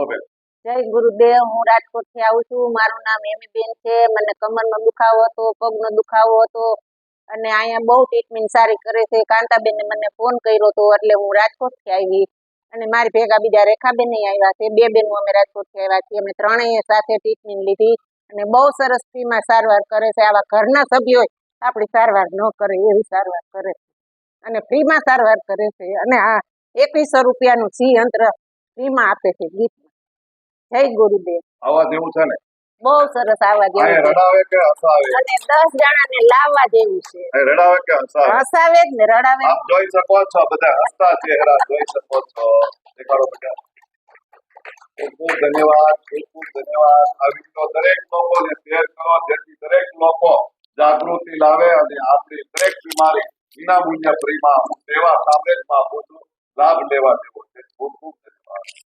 બોલો બેન જય ગુરુદેવ, હું રાજકોટથી આવું છું. મારું નામ હેમીબેન છે. મને કમરનો દુખાવો હતો, પગનો દુખાવો હતો. અને અહીંયા બહુ ટ્રીટમેન્ટ સારી કરે છે. કાંતાબેને મને ફોન કર્યો હતો એટલે હું રાજકોટથી આવી. અને મારી ભેગા બીજા રેખાબેન આવ્યા છે. બે બેનો અમે રાજકોટથી આવ્યા છીએ. અમે ત્રણેય સાથે ટ્રીટમેન્ટ લીધી. અને બહુ સરસ ફ્રીમાં સારવાર કરે છે. આવા ઘરના સભ્યો આપણી સારવાર ન કરે, એવી સારવાર કરે છે. અને ફ્રીમાં સારવાર કરે છે. અને આ એકવીસો રૂપિયાનું સિંહ યંત્ર ફ્રીમાં આપે છે ગીફ્ટમાં. જય ગુરુદેવ. આવા જેવું છે ને? બહુ સરસ આવા જેવું રડાવે કે હસાવે? અને દસ જણાને લાવવા જેવું છે. રડાવે કે હસાવે? હસાવે જ ને રડાવે આપ જોઈ શકો છો બધા હસતા ચહેરા જોઈ શકો છો. દેખાડો બધા. ખૂબ ખૂબ ધન્યવાદ ખૂબ ખૂબ ધન્યવાદ. આ વીડિયો દરેક લોકોને શેર કરો જેથી દરેક લોકો જાગૃતિ લાવે અને આપણી દરેક બીમારી વિના મૂલ્ય ફ્રીમાં સેવા સામે આપું લાભ લેવા જેવું